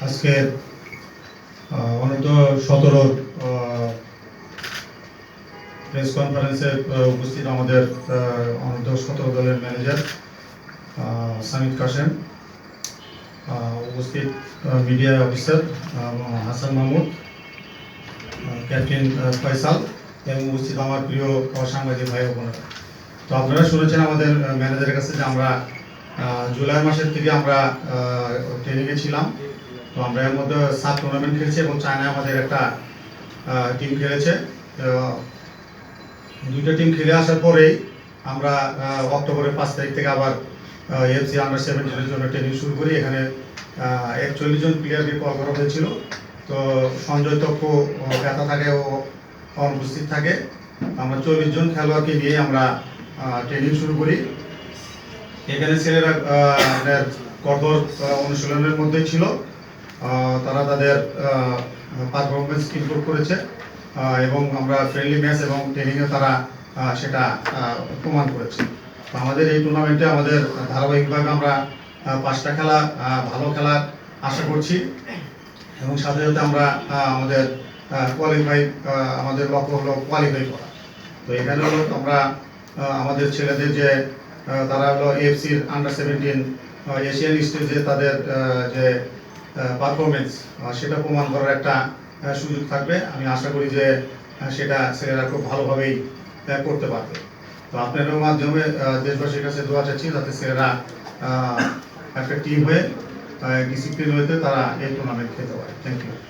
আজকে অনন্ত প্রেস কনফারেন্সে উপস্থিত আমাদের অনন্ত সতেরো দলের ম্যানেজার সামিদ আহ, উপস্থিত media officer Hasan Mahmud captain Faisal এবং উপস্থিত আমার প্রিয় সাংবাদিক ভাই বোনেরা। তো আপনারা শুনেছেন আমাদের ম্যানেজারের কাছে যে আমরা জুলাই মাসের থেকে আমরা ট্রেনিংয়ে ছিলাম তো আমরা এর মধ্যে সাত টুর্নামেন্ট খেলছি এবং চায়নায় আমাদের একটা টিম খেলেছে। দুইটা টিম খেলে আসার পরেই আমরা অক্টোবরের পাঁচ তারিখ থেকে আবার এফসি আন্ডার সেভেন্টিনের জন্য ট্রেনিং শুরু করি। এখানে একচল্লিশ জন প্লেয়ারকে কল করা হয়েছিল। তো সঞ্জয় তক্ষ ব্যথা থাকে, ও অনুপস্থিত থাকে। আমরা চল্লিশ জন খেলোয়াড়কে নিয়ে আমরা ট্রেনিং শুরু করি। এখানে ছেলেরা আহ, কঠোর অনুশীলনের মধ্যেই ছিল। তারা তাদের পারফরমেন্স ইমপ্রুভ করেছে। এবং আমরা ফ্রেন্ডলি ম্যাচ এবং ট্রেনিংয়ে তারা সেটা প্রমাণ করেছে। তো আমাদের এই টুর্নামেন্টে আমাদের ধারাবাহিকভাবে আমরা পাঁচটা খেলা ভালো খেলার আশা করছি। এবং সাথে সাথে আমরা আমাদের কোয়ালিফাই আমাদের লক্ষ্য হলো কোয়ালিফাই করা। তো এখানে হলো আমরা আমাদের ছেলেদের যে তারা হলো এফসির আন্ডার সেভেন্টিন এশিয়ান স্টেজে তাদের যে পারফরমেন্স সেটা প্রমাণ করার একটা সুযোগ থাকবে। আমি আশা করি যে সেটা ছেলেরা খুব ভালোভাবেই করতে পারবে। তো আপনাদের মাধ্যমে দেশবাসীর কাছে দোয়া চাচ্ছি যাতে ছেলেরা একটা টিম হয়ে ডিসিপ্লিন হয়ে তারা এই টুর্নামেন্ট খেলতে পারে। Thank you